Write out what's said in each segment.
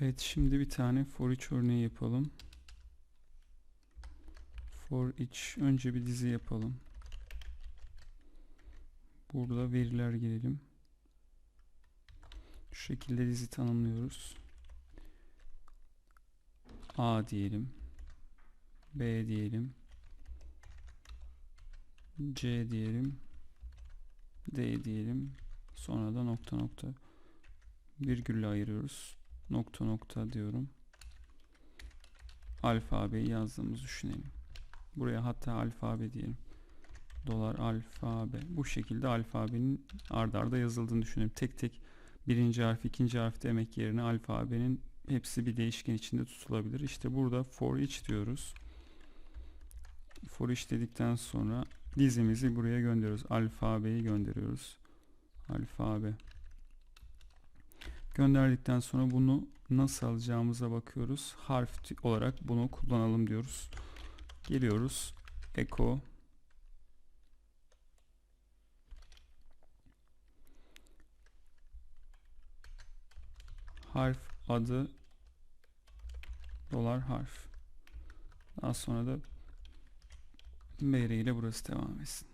Evet şimdi bir tane for each örneği yapalım. For each önce bir dizi yapalım. Burada veriler girelim. Şu şekilde dizi tanımlıyoruz. A diyelim. B diyelim. C diyelim. D diyelim. Sonra da nokta nokta virgülle ayırıyoruz. Nokta nokta diyorum. Alfabeyi yazdığımızı düşünelim. Buraya hatta alfabe diyelim. Dolar alfabe. Bu şekilde alfabenin ard arda yazıldığını düşünelim. Tek tek birinci harf, ikinci harf demek yerine alfabenin hepsi bir değişken içinde tutulabilir. İşte burada for each diyoruz. For each dedikten sonra dizimizi buraya gönderiyoruz. Alfabeyi gönderiyoruz. Alfabe. Gönderdikten sonra bunu nasıl alacağımıza bakıyoruz. Harf olarak bunu kullanalım diyoruz. Geliyoruz. Echo harf adı dolar harf. Daha sonra da BR ile burası devam etsin.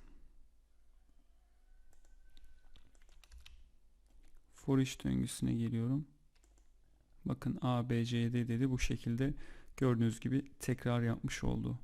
For each döngüsüne geliyorum. Bakın A, B, C, D dedi. Bu şekilde gördüğünüz gibi tekrar yapmış oldu.